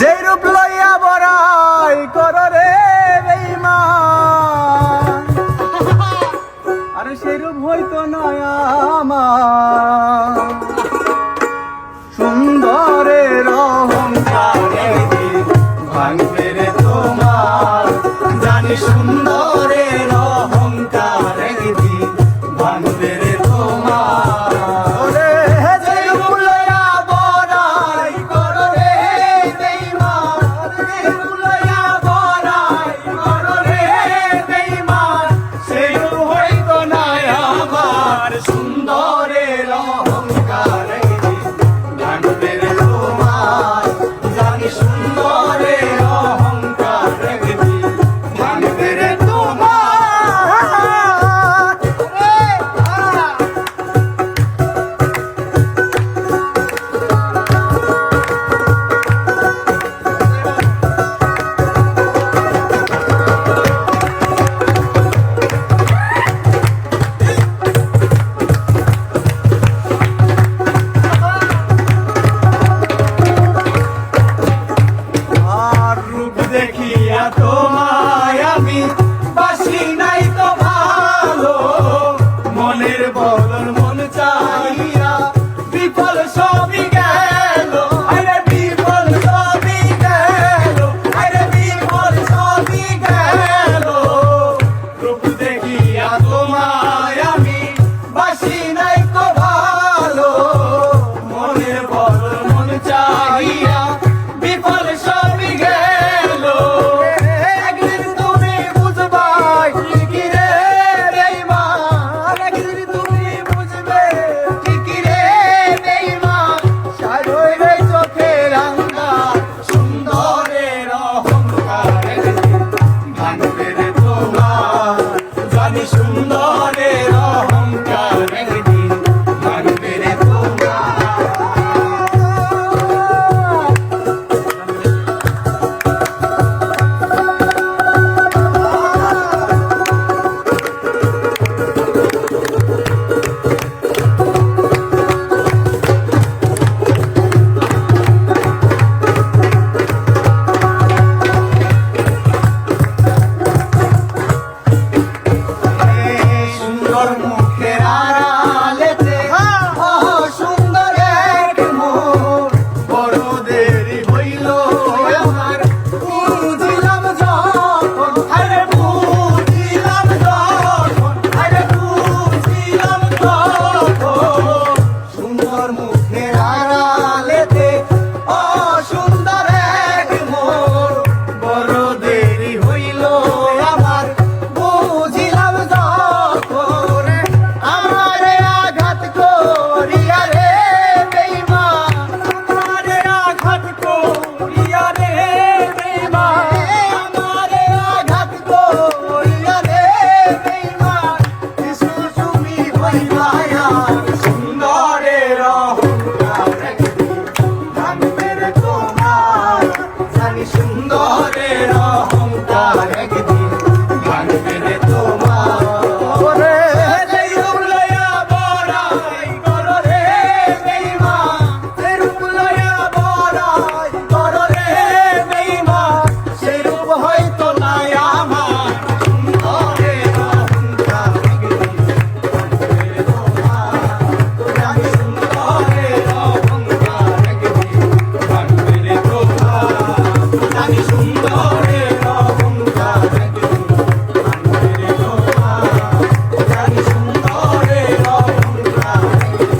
যেই রূপ লইয়া বড়াই কর রে আরে সেই রূপ হইতো নয় আমার। সুন্দরের অহংকারে ভাঙবে রে তোমার। জানি সুন্দরের অহংকারে ভাঙবে রে তোমার। সুন্দরে Thank you.